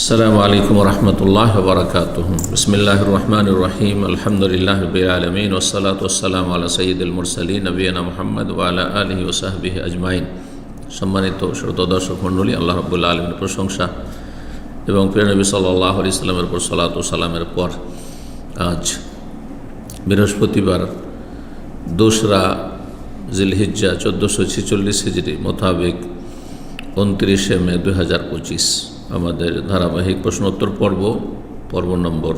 السلام عليكم ورحمة الله وبركاته بسم الله الرحمن الرحيم الحمد لله رب العالمين والصلاة والسلام على سيد المرسلين نبينا محمد وعلى آله وصحبه أجمعين সম্মানিত শ্রোত দর্শক মণ্ডলী আল্লাহ রব্বুল্লা আলমের প্রশংসা এবং প্রিয়নবী সাল্লাহ আলি সাল্লামের পর সালাত সালামের পর আজ বৃহস্পতিবার দোসরা জিলহিজ্জা চোদ্দোশো ছেচল্লিশ হিজড়ি মোতাবেক উনত্রিশে মে দু হাজার পঁচিশ আমাদের ধারাবাহিক প্রশ্নোত্তর পর্ব পর্ব নম্বর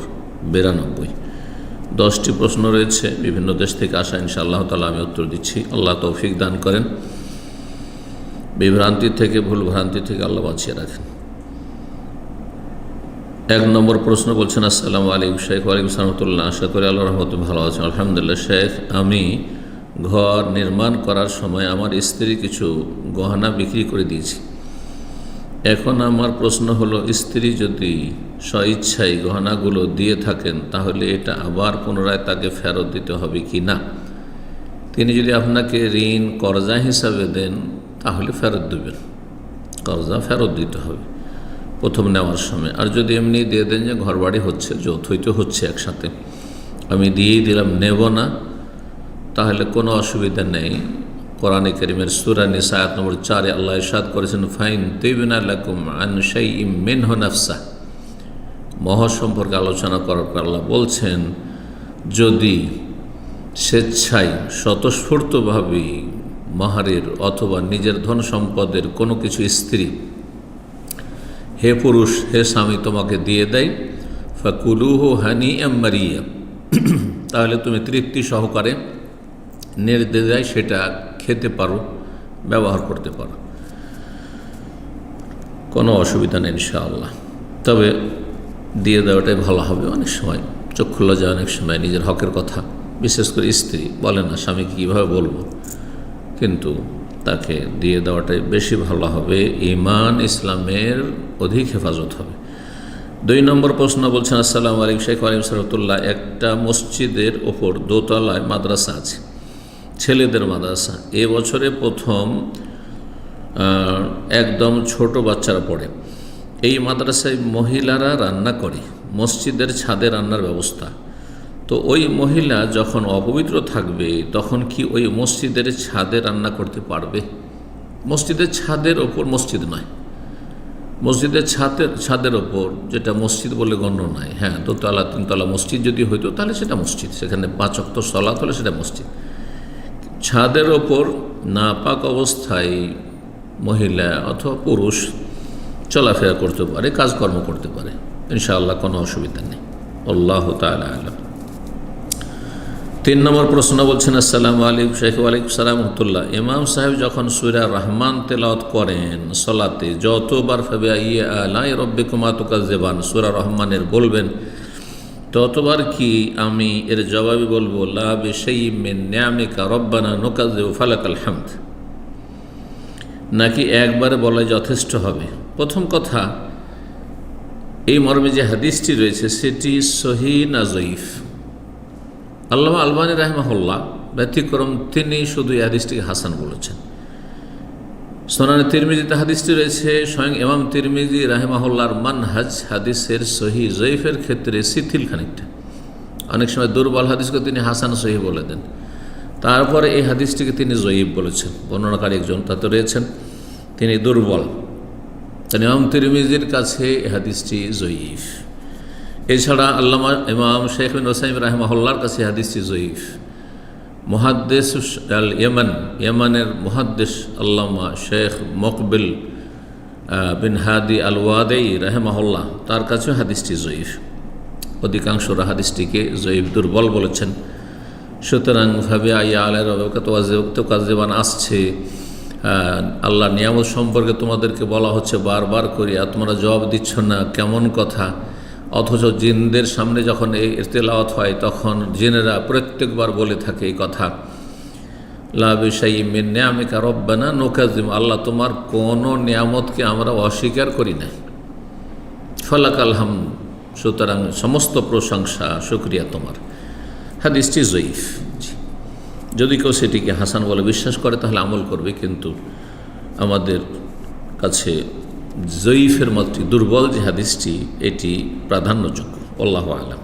বিরানব্বই। দশটি প্রশ্ন রয়েছে, বিভিন্ন দেশ থেকে আসা, ইনশাআল্লাহ তালা আমি উত্তর দিচ্ছি। আল্লাহ তৌফিক দান করেন। বিভ্রান্তি থেকে, ভুল ভ্রান্তি থেকে আল্লাহ বাঁচিয়ে রাখেন। এক নম্বর প্রশ্ন বলছেন, আসসালামু আলাইকুম শেখ ওয়ালাইকুম সালামতুল্লাহ আশা করি আল্লাহ রহমত ভালো আছেন। আলহামদুলিল্লাহ, শেখ, আমি ঘর নির্মাণ করার সময় আমার স্ত্রী কিছু গহনা বিক্রি করে দিয়েছি। এখন আমার প্রশ্ন হলো, স্ত্রী যদি স্বইচ্ছায় গহনাগুলো দিয়ে থাকেন, তাহলে এটা আবার পুনরায় তাকে ফেরত দিতে হবে কি না? তিনি যদি আপনাকে ঋণ, করজা হিসাবে দেন, তাহলে ফেরত দেবেন। করজা ফেরত দিতে হবে প্রথম নেওয়ার সময়। আর যদি এমনি দিয়ে দেন যে ঘর বাড়ি হচ্ছে, যৌথই তো হচ্ছে একসাথে। আমি দিয়েই দিলাম, নেব না, তাহলে কোনো অসুবিধা নেই। কোরআনে করিমের সুরা নিসায়াত নম্বর চারে আল্লাহ ইসাদ করেছেন, ফাইন তৈবিন আল্লাকুম আনসাই ইম হনাফসা মহ সম্পর্কে আলোচনা করার পর আল্লাহ বলছেন, যদি স্বেচ্ছায় স্বতঃস্ফূর্তভাবে মাহারের অথবা নিজের ধন সম্পদের কোনো কিছু স্ত্রী, হে পুরুষ, হে স্বামী তোমাকে দিয়ে দেয়, ফাকুলুহু হানি মারিয়া। তাহলে তুমি তৃপ্তি সহকারে নির্দেশায় সেটা খেতে পারো, ব্যবহার করতে পারো। কোনো অসুবিধা নেই ইনশাআল্লাহ। তবে দিয়ে দেওয়াটাই ভালো হবে অনেক সময়। চক্ষু লজ্জা অনেক সময় নিজের হকের কথা। বিশেষ করে স্ত্রী, বলে না, স্বামীকে কীভাবে বলব? কিন্তু তাকে দিয়ে দেওয়াটাই বেশি ভালো হবে। ইমান ইসলামের অধিক হেফাজত হবে। দুই নম্বর প্রশ্ন বলছেন, আসসালামু আলাইকুম, শেখ আলিম সরতুল্লাহ একটা মসজিদের ওপর দোতলায় মাদ্রাসা আছে। ছেলেদের মাদ্রাসা। বছরে প্রথম একদম ছোট বাচ্চারা পড়ে। এই মাদ্রাসায় মহিলারা রান্না করে, মসজিদের ছাদে রান্নার ব্যবস্থা। তো ওই মহিলা যখন অপবিত্র থাকবে, তখন কি ওই মসজিদের ছাদে রান্না করতে পারবে? মসজিদের ছাদের ওপর মসজিদ নয়। মসজিদের ছাদের ছাদের ওপর যেটা মসজিদ বলে গণ্য নয়। হ্যাঁ দোতলা, তিনতলা মসজিদ যদি হইতো, তাহলে সেটা মসজিদ। সেখানে পাঁচ অক্ত সলাত হলে সেটা মসজিদ। ছাদের ওপর নাপাক অবস্থায় মহিলা অথবা পুরুষ চলাফেরা করতে পারে, কাজকর্ম করতে পারে। ইনশাআল্লাহ কোনো অসুবিধা নেই। আল্লাহ তালা তিন নম্বর প্রশ্ন বলছেন, আসসালামু আলিক শেখ ওয়ালাইকুম সালাম, রহমতুল্লাহ। ইমাম সাহেব যখন সুরা রহমান তেলাওত করেন সলাতে, যতবার ফাবে ইয়ে আলাই রব্বে জেবান সুরা রহমানের বলবেন ততবার কি আমি এর জবাবে বলব হামদ নাকি একবারে বলা যথেষ্ট হবে? প্রথম কথা, এই মর্মে যে হাদিসটি রয়েছে, সেটি সহি না জয়ীফ? আল্লাহ আলবানী রাহমাহুল্লাহ ব্যতিক্রম তিনি শুধু এই হাদিসটিকে হাসান বলেছেন। সোনানি তিরমিজিতে হাদিসটি রয়েছে, স্বয়ং এমাম তিরমিজি রাহেমাহুল্লার মানহাজ হাদিসের সহি জয়ীফের ক্ষেত্রে শিথিল খানিকটা। অনেক সময় দুর্বল হাদিসকে তিনি হাসান সহি বলে দেন। তারপরে এই হাদিসটিকে তিনি জয়ীব বলেছেন। বর্ণনাকারী একজন তাতে রয়েছেন, তিনি দুর্বল। তাই ইমাম তিরমিজির কাছে এই হাদিসটি জয়ীফ। এছাড়া আল্লামা ইমাম শেখ বিন ওসাইম রাহমাহুল্লার কাছে হাদিসটি জয়ীফ। মহাদ্দেশ আল ইয়েমান, ইয়েমানের মহাদ্দেশ আল্লামা শেখ মকবিল বিন হাদি আল ওয়াদেই রাহেমাহুল্লাহ। তার কাছেও হাদিসটি জয়ীফ। অধিকাংশরা হাদিসটিকে জয়ীফ, দুর্বল বলেছেন। সুতরাং ভাবে আইয়া আলের অবকাত কাজেবান আসছে আল্লাহ নিয়ামত সম্পর্কে তোমাদেরকে বলা হচ্ছে বারবার করি আর তোমরা জবাব দিচ্ছ না, কেমন কথা? অথচ জিনদের সামনে যখন এই ইরতেলাওয়াত হয়, তখন জিনেরা প্রত্যেকবার বলে থাকে এই কথা। লাবিসাই মিন নিয়ামিকা রব্বানা নোকাজিম আল্লাহ তোমার কোনো নিয়ামতকে আমরা অস্বীকার করি না ফলাক আলহাম সুতরাং সমস্ত প্রশংসা সুক্রিয়া তোমার। হাদিসটি জয়ীফ। যদি কেউ সেটিকে হাসান বলে বিশ্বাস করে, তাহলে আমল করবে, কিন্তু আমাদের কাছে জয়ীফের মতটি, দুর্বল যে হাদিসটি এটি প্রাধান্যযোগ্য। আল্লাহ আলম।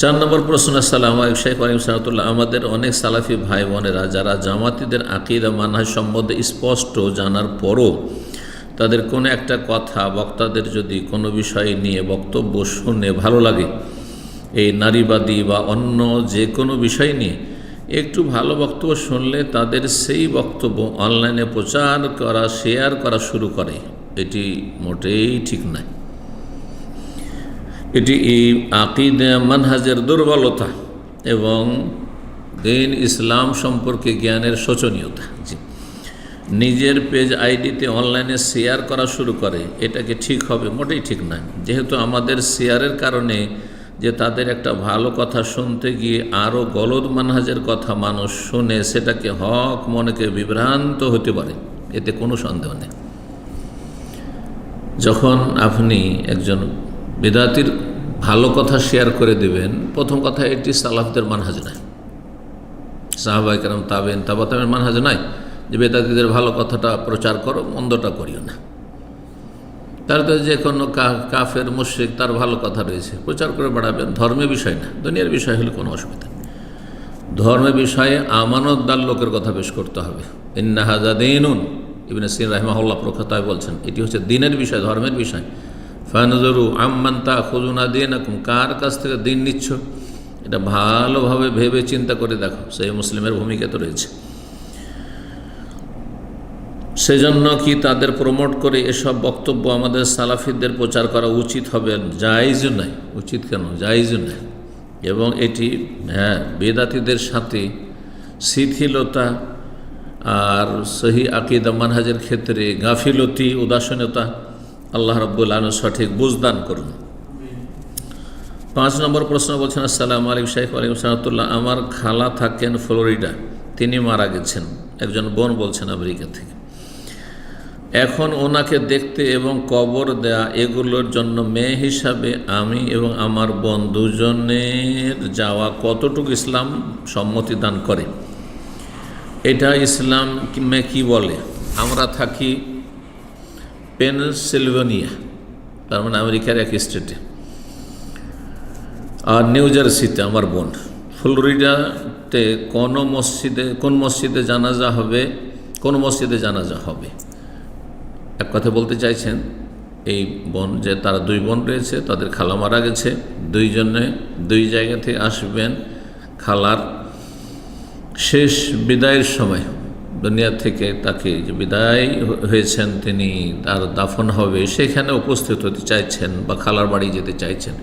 চার নম্বর প্রশ্ন, আসসালাম শেখ আলিম সাহতুল্লাহ আমাদের অনেক সালাফি ভাই বোনেরা যারা জামাতিদের আকিদা, মানহাজ সম্বন্ধে স্পষ্ট জানার পরও তাদের কোনো একটা কথা বক্তাদের যদি কোনো বিষয় নিয়ে বক্তব্য শুনে ভালো লাগে, এই নারীবাদী বা অন্য যে কোনো বিষয় নিয়ে একটু ভালো বক্তব্য শুনলে তাদের সেই বক্তব্য অনলাইনে প্রচার করা, শেয়ার করা শুরু করে। এটি মোটেই ঠিক নয়। এটি এই আকিদ মানহাজের দুর্বলতা এবং দিন ইসলাম সম্পর্কে জ্ঞানের শোচনীয়তা। নিজের পেজ আইডিতে অনলাইনে শেয়ার করা শুরু করে, এটাকে ঠিক হবে মোটেই ঠিক নয়। যেহেতু আমাদের শেয়ারের কারণে যে তাদের একটা ভালো কথা শুনতে গিয়ে আরও গলদ মানহাজের কথা মানুষ শুনে সেটাকে হক মনেকে বিভ্রান্ত হতে পারে, এতে কোনো সন্দেহ নেই। যখন আপনি একজন বেদাতির ভালো কথা শেয়ার করে দেবেন, প্রথম কথা এটি সালাফদের মানহাজ নয়। সাহাবাই কেরম তাবেন তাবাতামের মানহাজ নয় যে বেদাতিদের ভালো কথাটা প্রচার করো, মন্দটা করিও না। তার তো যে কোনো কাফের, মুশ্রিক, তার ভালো কথা রয়েছে। প্রচার করে বাড়াবেন ধর্মের বিষয় না। দুনিয়ার বিষয় হলে কোনো অসুবিধা নেই। ধর্মের বিষয়ে আমানতদার লোকের কথা বেশ করতে হবে। ইন্নাহাজা দিনুন। ইবিন সিন রাহমাহুল্লাহ প্রখ্যাতায় বলছেন, এটি হচ্ছে দিনের বিষয়, ধর্মের বিষয়। ফানজরু আম্মান্তা খুজুনা দিন কার কাছ থেকে দিন নিচ্ছ? এটা ভালোভাবে ভেবে চিন্তা করে দেখো। সেই মুসলিমের ভূমিকা তো রয়েছে। সেজন্য কি তাদের প্রমোট করে এসব বক্তব্য আমাদের সালাফিদের প্রচার করা উচিত হবে? জায়জ নাই। উচিত কেন? জায়জ নাই। এবং এটি হ্যাঁ বেদাতিদের সাথে শিথিলতা আর সহি আকিদা মানহাজের ক্ষেত্রে গাফিলতি, উদাসীনতা আল্লাহ রব্বুল আলম সঠিক বুঝদান করুন। পাঁচ নম্বর প্রশ্ন বলছেন, আসসালাম আলিম শাইফ আলিম সাহতুল্লাহ আমার খালা থাকেন ফ্লোরিডা। তিনি মারা গেছেন। একজন বোন বলছেন আমেরিকা থেকে। এখন ওনাকে দেখতে এবং কবর দেয়া এগুলোর জন্য মেয়ে হিসাবে আমি এবং আমার বোন দুজনের যাওয়া কতটুকু ইসলাম সম্মতি দান করে? এটা ইসলাম মে কি বলে? আমরা থাকি পেনসিলভেনিয়া, তার মানে আমেরিকার এক স্টেটে। আর নিউ জার্সিতে আমার বোন। ফ্লোরিডাতে কোন মসজিদে কোন মসজিদে জানাজা হবে, কোন মসজিদে জানাজা হবে? এক কথা বলতে চাইছেন, এই বোন যে তারা দুই বোন রয়েছে, তাদের খালা মারা গেছে, দুইজনে দুই জায়গা থেকে আসবেন খালার শেষ বিদায়ের সময়। দুনিয়া থেকে তাকে যে বিদায় হয়েছেন তিনি তার দাফন হবে, সেখানে উপস্থিত হতে চাইছেন বা খালার বাড়ি যেতে চাইছেন।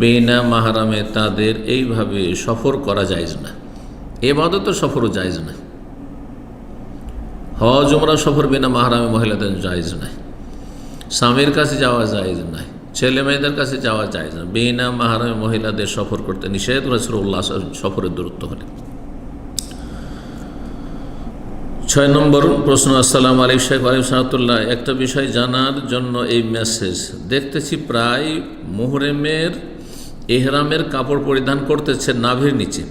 বেনা মাহারামে তাদের এইভাবে সফর করা যায় না। এবাদত সফরও যায়জ না। হজ, উমরা, সফর বিনা মাহারামে মহিলাদের জায়জ নাই। স্বামীর কাছে যাওয়া জায়জ নাই, ছেলে মেয়েদের কাছে যাওয়া যায় না বিনা মাহারামে মহিলাদের সফর করতে নিষেধ রসুল্লাহ সফরের দূরত্ব হলে। ছয় নম্বর প্রশ্ন, আসসালাম আলিক শেখ আলিম সাহাতুল্লাহ একটা বিষয় জানার জন্য এই মেসেজ দেখতেছি প্রায় মোহরেমের এহরামের কাপড় পরিধান করতেছে নাভের নিচে।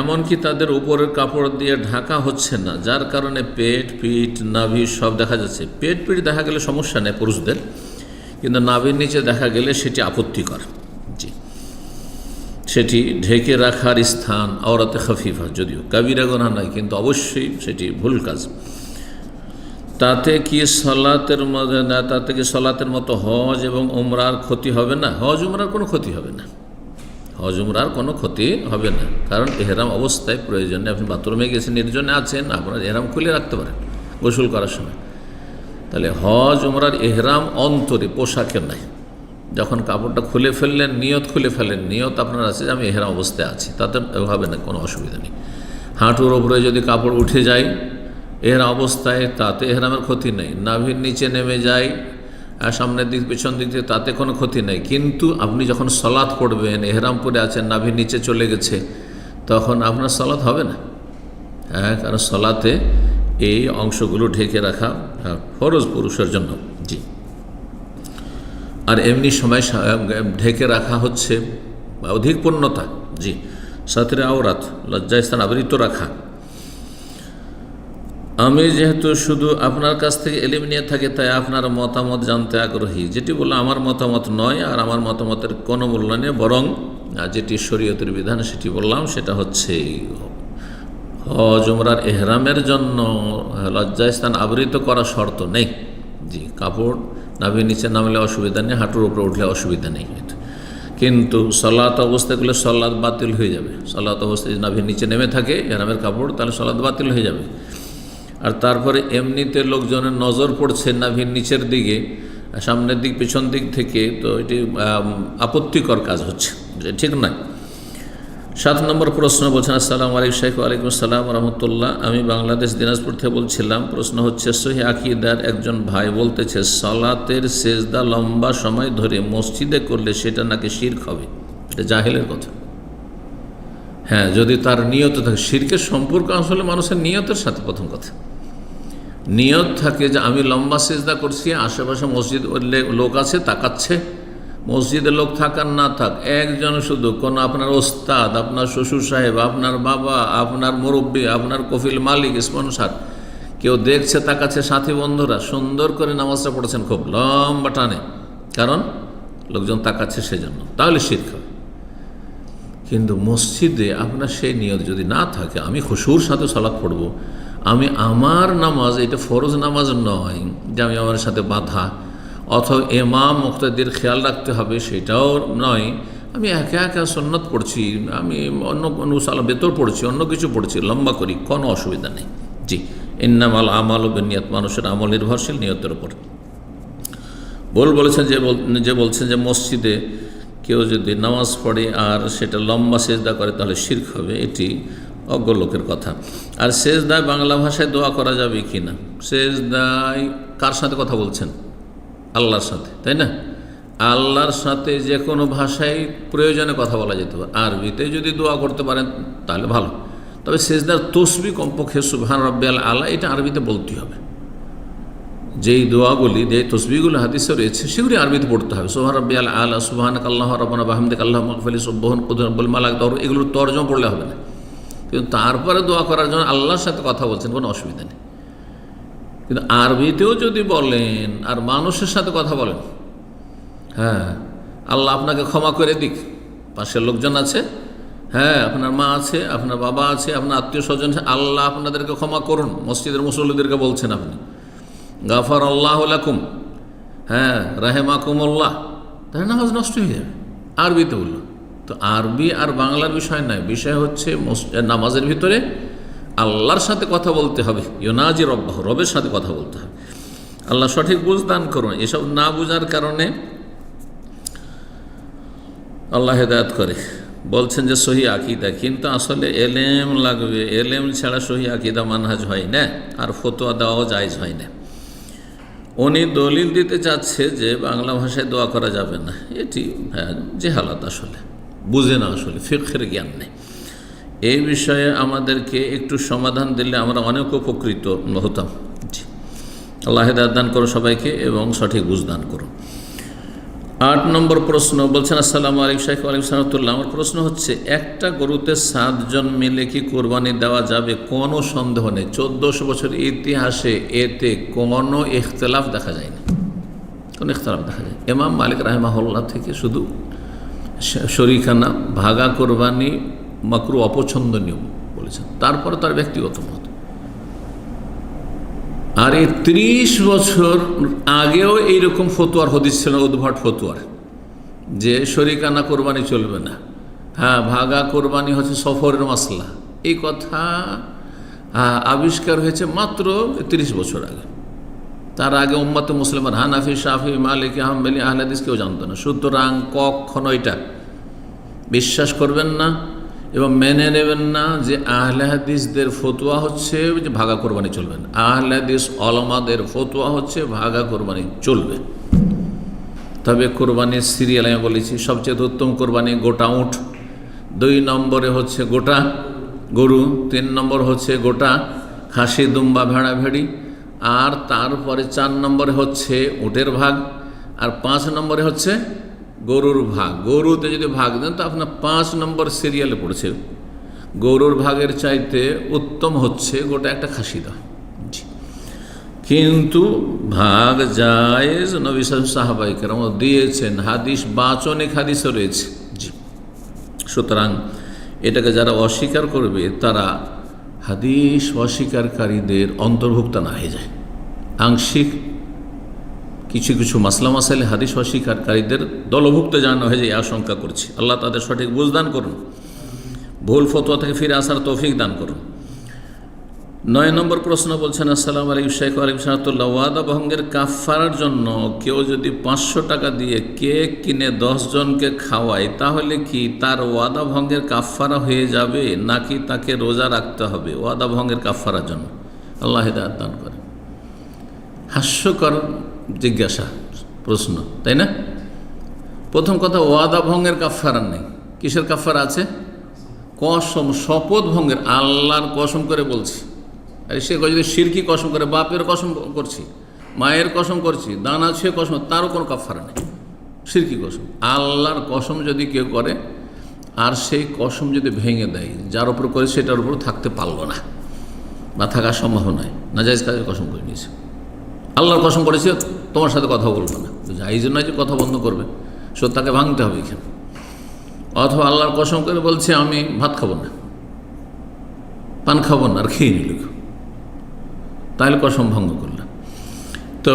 এমনকি তাদের উপরের কাপড় দিয়ে ঢাকা হচ্ছে না, যার কারণে পেট, পিঠ, নাভি সব দেখা যাচ্ছে। পেট, পিঠ দেখা গেলে সমস্যা নেই পুরুষদের, কিন্তু নাভির নিচে দেখা গেলে সেটি আপত্তিকর। জি। সেটি ঢেকে রাখার স্থান আওরাতে খফিফা, যদিও কাবিরা গোনা নয় কিন্তু অবশ্যই সেটি ভুল কাজ। তাতে কি সলাতের মধ্যে তাতে কি সলাতের মতো হজ এবং উমরার ক্ষতি হবে না? হজ, উমরার কোনো ক্ষতি হবে না। হজ উমরার কোনো ক্ষতি হবে না। কারণ এহরাম অবস্থায় প্রয়োজনে আপনি বাথরুমে গেছেন, নির্জনে আছেন, আপনার এহরাম খুলে রাখতে পারেন গোসল করার সময়। তাহলে হজ উমরার এহরাম অন্তরে পোশাকের নাই। যখন কাপড়টা খুলে ফেললেন, নিয়ত খুলে ফেলেন নিয়ত আপনার আছে যে আমি এহরাম অবস্থায় আছি, তাতে হবে না, কোনো অসুবিধা নেই। হাঁটুর ওপরে যদি কাপড় উঠে যায় এহরা অবস্থায় তাতে এহরামের ক্ষতি নেই। নাভির নিচে নেমে যায় সামনের দিক, পেছন দিক থেকে তাতে কোনো ক্ষতি নেই। কিন্তু আপনি যখন সলাৎ পড়বেন এহরাম পরে আছেন, নাভি নিচে চলে গেছে, তখন আপনার সলাৎ হবে না। হ্যাঁ কারণ সলাতে এই অংশগুলো ঢেকে রাখা ফরজ পুরুষের জন্য। জি। আর এমনি সময় ঢেকে রাখা হচ্ছে, অধিক পূর্ণতা। জি। সাথে আওরাত লজ্জাস্থান আবৃত রাখা। আমি যেহেতু শুধু আপনার কাছ থেকে এলিম নিয়ে থাকি, তাই আপনার মতামত জানতে আগ্রহী। যেটি বলল আমার মতামত নয় আর আমার মতামতের কোনো মূল্য নেই, বরং যেটি শরীয়তের বিধান সেটি বললাম, সেটা হচ্ছে, হজ, উমরার এহরামের জন্য লজ্জাস্থান আবৃত করা শর্ত নেই। জি, কাপড় নাভির নিচে নামলে অসুবিধা নেই, হাঁটুর উপরে উঠলে অসুবিধা নেই। কিন্তু সলাত করলে সলাদ বাতিল হয়ে যাবে। সলাত অবস্থায় যদি নাভির নিচে নেমে থাকে, এহরামের কাপড়, তাহলে সলাদ বাতিল হয়ে যাবে। আর তারপরে এমনিতে লোকজনের নজর পড়ছে নাভির নিচের দিকে, সামনের দিক, পেছন দিক থেকে, তো এটি আপত্তিকর কাজ হচ্ছে এটা ঠিক নয়। সাত নম্বর প্রশ্ন বলছেন, আসসালামু আলাইকুম শেখ আলাইকুম আসসালাম রহমতুল্লাহ। আমি বাংলাদেশ দিনাজপুর থেকে বলছিলাম, প্রশ্ন হচ্ছে, সহি আকিদার একজন ভাই বলতেছে, সালাতের সেজদা লম্বা সময় ধরে মসজিদে করলে সেটা নাকি শির্ক হবে? এটা জাহেলের কথা। হ্যাঁ যদি তার নিয়ত থাকে, শির্কের সম্পর্ক আসলে মানুষের নিয়তের সাথে প্রথম কথা। নিয়ত থাকে যে আমি লম্বা সেজদা করছি, আশেপাশে মসজিদ লোক আছে, তাকাচ্ছে। মসজিদে লোক থাকার না থাক, একজন শুধু, কোনো আপনার ওস্তাদ, আপনার শ্বশুর সাহেব, আপনার বাবা, আপনার মুরব্বী, আপনার কফিল মালিক, স্পন্সার, কেউ দেখছে, তাকাচ্ছে, সাথী বন্ধুরা, সুন্দর করে নামাজটা পড়েছেন, খুব লম্বা টানে। কারণ লোকজন তাকাচ্ছে সেজন্য। তাহলে হবে। কিন্তু মসজিদে আপনার সেই নিয়ত যদি না থাকে, আমি খুশুর সাথে সালাদ পড়ব। আমি আমার নামাজ, এটা ফরজ নামাজ নয় যে আমি আমার সাথে বাধা। অথবা এমাম মুক্তাদির খেয়াল রাখতে হবে, সেটাও নয়। আমি একা একা সন্ন্যত পড়ছি, আমি অন্য কোনো সালা বেতর পড়ছি, অন্য কিছু পড়ছি, লম্বা করি, কোনো অসুবিধা নেই। জি, ইন্নামাল আমাল ও নিয়ত মানুষের আমল নির্ভরশীল নিয়তের উপর। বল বলেছেন যে যে বলছেন যে মসজিদে কেউ যদি নামাজ পড়ে আর সেটা লম্বা সেজদা করে, তাহলে শির্ক হবে, এটি অজ্ঞ লোকের কথা। আর সেজদায় বাংলা ভাষায় দোয়া করা যাবে কি না? সেজদায় কার সাথে কথা বলছেন? আল্লাহর সাথে, তাই না? আল্লাহর সাথে যে কোনো ভাষায় প্রয়োজনে কথা বলা যেতে পারে। আরবিতে যদি দোয়া করতে পারেন, তাহলে ভালো। তবে সেজদার তসবি কমপক্ষে সুবহান রব্বিয়াল আল্লাহ এটা আরবিতে বলতে হবে। যেই দোয়াগুলি যে তসবিগুলো হাদিসে রয়েছে, সেগুলি আরবিতে পড়তে হবে। সোহান রব্বি আল আল্লাহ সুবাহান আল্লাহ রবানা বাহমদিক আল্লাহ মকফলি সুব্বহন কুদরবুল মালাক দর এগুলোর তর্জমা পড়লে হবে না। কিন্তু তারপরে দোয়া করার জন্য আল্লাহর সাথে কথা বলছেন, কোনো অসুবিধা নেই। কিন্তু আরবিতেও যদি বলেন, আর মানুষের সাথে কথা বলেন হ্যাঁ আল্লাহ আপনাকে ক্ষমা করে দিক। পাশের লোকজন আছে হ্যাঁ আপনার মা আছে, আপনার বাবা আছে, আপনার আত্মীয় স্বজন আল্লাহ আপনাদেরকে ক্ষমা করুন। মসজিদের মুসল্লিদেরকে বলছেন আপনি। গাফার আল্লাহ লাকুম। হ্যাঁ রাহেমাকুমুল্লাহ। তাহলে নামাজ নষ্ট হয়ে যাবে। আরবিতে বলল। তো আরবি আর বাংলার বিষয় নয়, বিষয় হচ্ছে নামাজের ভিতরে আল্লাহর সাথে কথা বলতে হবে। ইয়োনাজি রব্বাহ, রবের সাথে কথা বলতে হবে। আল্লাহ সঠিক বুঝ দান করুন। এসব না বোঝার কারণে আল্লাহ হেদায়ত করে। বলছেন যে, সহি আকিদা, কিন্তু আসলে এলেম লাগবে। এলেম ছাড়া সহি আকিদা মানহাজ হয় না। আর ফতোয়া দেওয়াও জায়জ হয় না। উনি দলিল দিতে চাচ্ছে যে বাংলা ভাষায় দোয়া করা যাবে না। এটি হ্যাঁ জেহালাত আসলে। বুঝে না আসলে ফিক্ষের জ্ঞান নেই। এই বিষয়ে আমাদেরকে একটু সমাধান দিলে আমরা অনেক উপকৃত হতাম। আল্লাহ দান করো সবাইকে এবং সঠিক বুঝদান করো আট নম্বর প্রশ্ন বলছেন, আসসালামু আলাইকুম শাহ আলাইকুম সালামতুল্লাহ আমার প্রশ্ন হচ্ছে, একটা গরুতে সাতজন মিলে কি কোরবানি দেওয়া যাবে? কোনো সন্দেহ নেই। চোদ্দোশো বছর ইতিহাসে এতে কোনো ইখতলাফ দেখা যায়নি কোনো ইখতলাফ দেখা যায় এমাম মালিক রাহেমাহুল্লাহ থেকে শুধু শ- শরিকানা ভাগা কোরবানি, মাকরু অপছন্দনীয় বলেছেন। তারপরে তার ব্যক্তিগত মত। আর এই ত্রিশ বছর আগেও এইরকম ফতুয়ার হদিস ছিল উদ্ভট ফতুয়ার যে শরিকানা কোরবানি চলবে না। হ্যাঁ ভাগা কোরবানি হচ্ছে সফরের মাসলা। এই কথা আহ, আবিষ্কার হয়েছে মাত্র তিরিশ বছর আগে। তার আগে উম্মাতে মুসলিমান হানাফি শাফি মালিক আহমেলি আহলাদিস কেউ জানতো না। সুতরাং কখনো এটা বিশ্বাস করবেন না। এবং মেনে নেবেন না যে আহলে হাদিসদের ফতোয়া হচ্ছে যে ভাগা কোরবানি চলবে না। আহলে অলমাদের ফতোয়া হচ্ছে ভাগা কোরবানি চলবে। তবে কোরবানির সিরিয়াল আমি বলেছি, সবচেয়ে উত্তম কোরবানি গোটা উঠ। দুই নম্বরে হচ্ছে গোটা গরু, তিন নম্বর হচ্ছে গোটা খাসি, দুম্বা ভেড়া ভেড়ি আর তারপরে চার নম্বরে হচ্ছে উটের ভাগ। আর পাঁচ নম্বরে হচ্ছে গরুর ভাগ। গরুতে যদি ভাগ দেন, তো আপনার পাঁচ নম্বর সিরিয়ালে পড়ছে। গরুর ভাগের চাইতে উত্তম হচ্ছে গোটা একটা খাসি জি। কিন্তু ভাগ জায়েজ নবী সাহাবাই কেরাম দিয়েছেন। হাদিস বাচনিক হাদিসও রয়েছে। জি। সুতরাং এটাকে যারা অস্বীকার করবে, তারা হাদিস অস্বীকারীদের অন্তর্ভুক্ত না হয়ে যায়। আংশিক কিছু কিছু মাসলা মাসাইলে হাদিস অস্বীকারীদের দলভুক্ত জানানো হয়ে যায় আশঙ্কা করছি। আল্লাহ তাদের সঠিক বুঝদান করুন। ভুল ফতোয়া থেকে ফিরে আসার তৌফিক দান করুন। নয় নম্বর প্রশ্ন বলছেন, আসসালাম আলাইকুম শেখ আলিম সাহাতুল্লাহ ওয়াদা ভঙ্গের কাফারার জন্য কেউ যদি পাঁচশো টাকা দিয়ে কেক কিনে জনকে খাওয়ায়, তাহলে কি তার ওয়াদা ভঙ্গের কাফারা হয়ে যাবে নাকি তাকে রোজা রাখতে হবে? ওয়াদা ভঙ্গের কাফারার জন্য। আল্লাহ দান করে হাস্যকর জিজ্ঞাসা, প্রশ্ন, তাই না? প্রথম কথা, ওয়াদা ভঙ্গের কাফারা নেই। কিসের কাফারা আছে? কসম, শপথ ভঙ্গের, আল্লাহর কসম করে বলছি। আর সে যদি সিরকি কসম করে, বাপের কসম করছি, মায়ের কসম করছি, দানা ছুঁয়ে কসম, তারও কোনো কাফারা নেই। সিরকি কসম। আল্লাহর কসম যদি কেউ করে, আর সেই কসম যদি ভেঙে দেয়, যার উপর করে সেটার উপর থাকতে পারল না। বা থাকা সম্ভব নয় না যাইজ কাজে কসম করে নিয়েছে। আল্লাহর কসম করেছে? তোমার সাথে কথা বলব না। যাই জন্য যে কথা বন্ধ করবে সত্যাকে ভাঙতে হবে এখানে। অথবা আল্লাহর কসম করে বলছে, আমি ভাত খাব না। পান খাব না, আর খেয়ে নিল তাহলে কসম ভঙ্গ করলাম। তো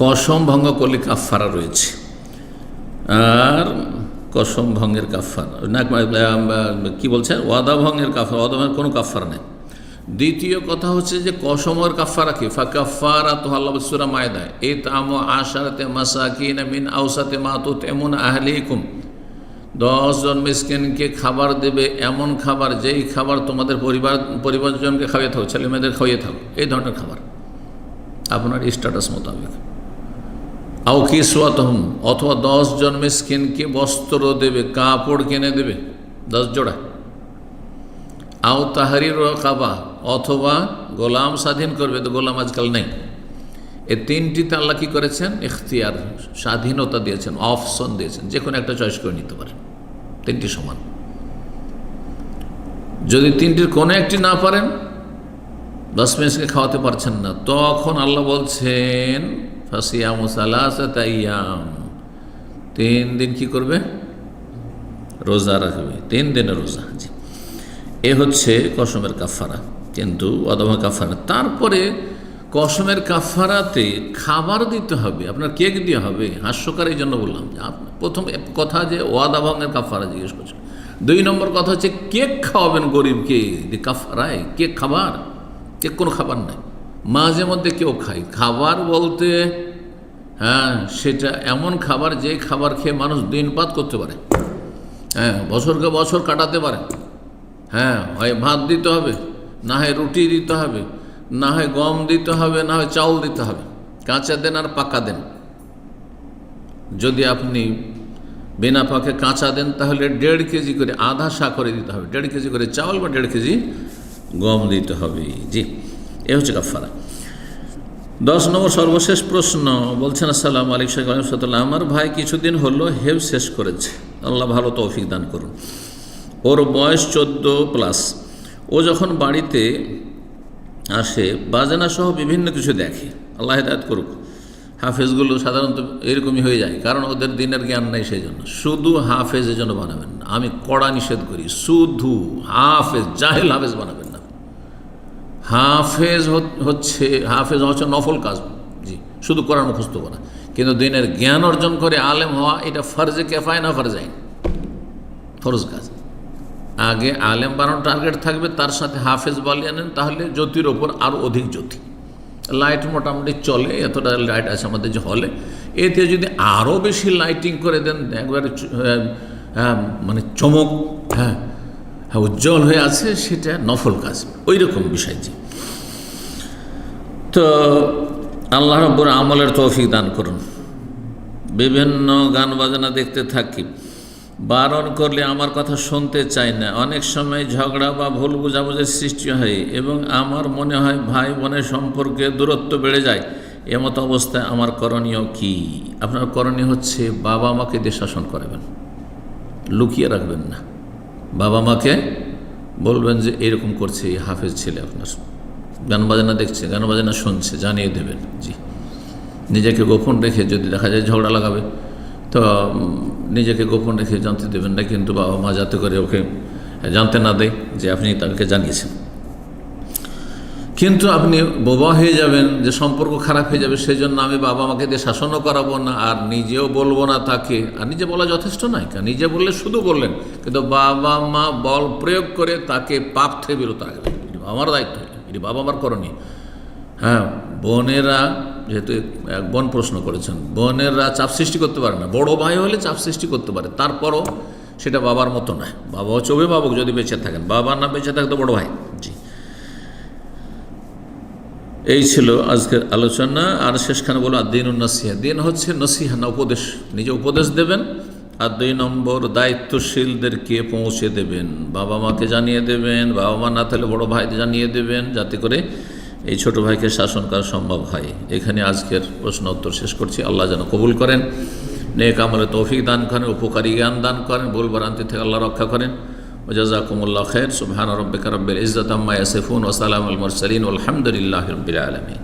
কসম ভঙ্গ করলে কাফারা রয়েছে। আর কসম ভঙ্গের কাফার না, কি বলছেন ওয়াদা ভঙ্গের কাফার ওয়াদা ভঙ্গের কোনো কাফার নেই। দ্বিতীয় কথা হচ্ছে যে কসমর কাফারা কি? ফা কাফারা তো আল্লাহ সুরা মায়দায়। এই তাম আশারাতে মাসাকিন মিন আউসাতে মাতুত এমন আহলিকুম। দশজন মিসকিনকে খাবার দেবে এমন খাবার যেই খাবার তোমাদের পরিবার, পরিবারজনকে খাইয়ে থাকো ছেলে মেয়েদের খাইয়ে থাকো এই ধরনের খাবার। আপনার স্ট্যাটাস মোতাবেক। আও কি সোয়াতহম অথবা দশজন মিসকিনকে বস্ত্র দেবে, কাপড় কিনে দেবে, দশ জোড়া। আও তাহারির কাবা অথবা গোলাম স্বাধীন করবে, তো গোলাম আজকাল নেই। এই তিনটিতে আল্লাহ কী করেছেন? ইখতিয়ার, স্বাধীনতা দিয়েছেন, অপশন দিয়েছেন, যে কোনো একটা চয়েস করে নিতে পারেন। তিনটি সমান। যদি তিনটির কোনো একটি না পারেন, দশ মিনিটকে খাওয়াতে পারছেন না, তখন আল্লাহ বলছেন, ফাসিয়াম সালাসাতাইয়াম তিন দিন কি করবে? রোজা রাখবে। তিন দিনের রোজা। জি। এ হচ্ছে কসমের কাফারা কিন্তু অদমা কাফারা। তারপরে কসমের কাফারাতে খাবার দিতে হবে। আপনার কেক দিয়ে হবে। হাস্যকার এই জন্য বললাম যে প্রথম কথা যে ওয়াদা ভঙ্গের কাফারা জিজ্ঞেস করছে। দুই নম্বর কথা হচ্ছে কেক খাওয়াবেন গরিবকে যে কাফারায়। কেক খাবার? কেক কোনো খাবার নাই। মাঝে মধ্যে কেউ খায়। খাবার বলতে হ্যাঁ সেটা এমন খাবার যে খাবার খেয়ে মানুষ দিনপাত করতে পারে। হ্যাঁ বছরকে বছর কাটাতে পারে। হ্যাঁ হয় ভাত দিতে হবে। না হয় রুটি দিতে হবে, না হয় গম দিতে হবে, না হয় চাউল দিতে হবে। কাঁচা দেন আর পাকা দেন। যদি আপনি বিনা পাকে কাঁচা দেন, তাহলে দেড় কেজি করে আধা শা করে দিতে হবে। দেড় কেজি করে চাউল বা দেড় কেজি গম দিতে হবে। জি, এ হচ্ছে কাফারা দশ নম্বর সর্বশেষ প্রশ্ন, বলছেন, আসসালাম আলিক শেখ আমার ভাই কিছুদিন হলো হেভ শেষ করেছে। আল্লাহ ভালো তৌফিক দান করুন। ওর বয়স চোদ্দ প্লাস। ও যখন বাড়িতে আসে, বাজানা সহ বিভিন্ন কিছু দেখে, আল্লাহ হেদায়ত করুক। হাফেজগুলো সাধারণত এরকমই হয়ে যায়, কারণ ওদের দিনের জ্ঞান নেই সেই জন্য শুধু হাফেজের জন্য বানাবেন না, আমি কড়া নিষেধ করি, শুধু হাফেজ, জাহেল হাফেজ বানাবেন না। হাফেজ হচ্ছে হাফেজ হচ্ছে নফল কাজ, জি, শুধু করার মুখস্থ করা। কিন্তু দিনের জ্ঞান অর্জন করে আলেম হওয়া, এটা ফরজে কেফায় না ফরজাই ফরজ কাজ। আগে আলেম বানানোর টার্গেট থাকবে, তার সাথে হাফেজ বালিয়ে নেন, তাহলে জ্যোতির ওপর আরও অধিক জ্যোতি। লাইট মোটামুটি চলে, এতটা লাইট আছে আমাদের যে হলে এতে যদি আরও বেশি লাইটিং করে দেন একবারে মানে চমক হ্যাঁ হ্যাঁ উজ্জ্বল হয়ে আছে, সেটা নফল কাজ। ওই রকম বিষয় যে তো আল্লাহ রব্বর আমলের তৌফিক দান করুন। বিভিন্ন গান বাজনা দেখতে থাকি। বারণ করলে আমার কথা শুনতে চায় না। অনেক সময় ঝগড়া বা ভুল বোঝাবুঝির সৃষ্টি হয় এবং আমার মনে হয় ভাই বোনের সম্পর্কে দূরত্ব বেড়ে যায়। এমতো অবস্থায় আমার করণীয় কি? আপনার করণীয় হচ্ছে বাবা মাকে দিয়ে শাসন করাবেন। লুকিয়ে রাখবেন না। বাবা মাকে বলবেন যে, এরকম করছে এই হাফেজ ছেলে আপনার। গান বাজনা দেখছে, গান বাজনা শুনছে, জানিয়ে দেবেন। জি। নিজেকে গোপন রেখে যদি দেখা যায় ঝগড়া লাগাবে, তো নিজেকে গোপন রেখে জানতে দেবেন না, কিন্তু বাবা মা যাতে করে ওকে জানতে না দেয় যে আপনি তাকে জানিয়েছেন। কিন্তু আপনি বোবা হয়ে যাবেন, যে সম্পর্ক খারাপ হয়ে যাবে সেই জন্য আমি বাবা মাকে দিয়ে শাসনও করাবো না, আর নিজেও বলব না তাকে। আর নিজে বলা যথেষ্ট নয় কেন নিজে বললে শুধু বললেন, কিন্তু বাবা মা বল প্রয়োগ করে তাকে পাপ থেকে বিরত রাখবেন। এটি আমার দায়িত্ব, এটি বাবা মার করণীয়। হ্যাঁ বোনেরা যেহেতু বোন প্রশ্ন করেছেন, বোনেরা চাপ সৃষ্টি করতে পারে না। বড় ভাই হলে চাপ সৃষ্টি করতে পারে, তারপরও সেটা বাবার মতো নয়। বাবা চবে বাবুক যদি বেঁচে থাকেন। বাবা না বেঁচে থাকে তো বড় ভাই। জি। এই ছিল আজকের আলোচনা। আর শেষখানে বলো আর দিন নসিহা। দিন হচ্ছে নসিহা, না উপদেশ? নিজে উপদেশ দেবেন। আর দুই নম্বর দায়িত্বশীলদেরকে পৌঁছে দেবেন? বাবা মাকে জানিয়ে দেবেন। বাবা মা না থাকলে বড় ভাইকে জানিয়ে দেবেন। যাতে করে এই ছোট ভাইকে শাসন করা সম্ভব হয়। এখানে আজকের প্রশ্ন উত্তর শেষ করছি। আল্লাহ যেন কবুল করেন। নেক আমলে তৌফিক দান করেন, উপকারী জ্ঞান দান করেন, ভুল ভ্রান্তি থেকে আল্লাহ রক্ষা করেন। ওজাজাকুমুল্লাহ খের সুবহান রব্বিকা রব্বিল ইজ্জত আম্মা ইয়াসিফুন ওয়া সালামুল মুরসালিন। আলহামদুলিল্লাহি রাব্বিল আলামিন।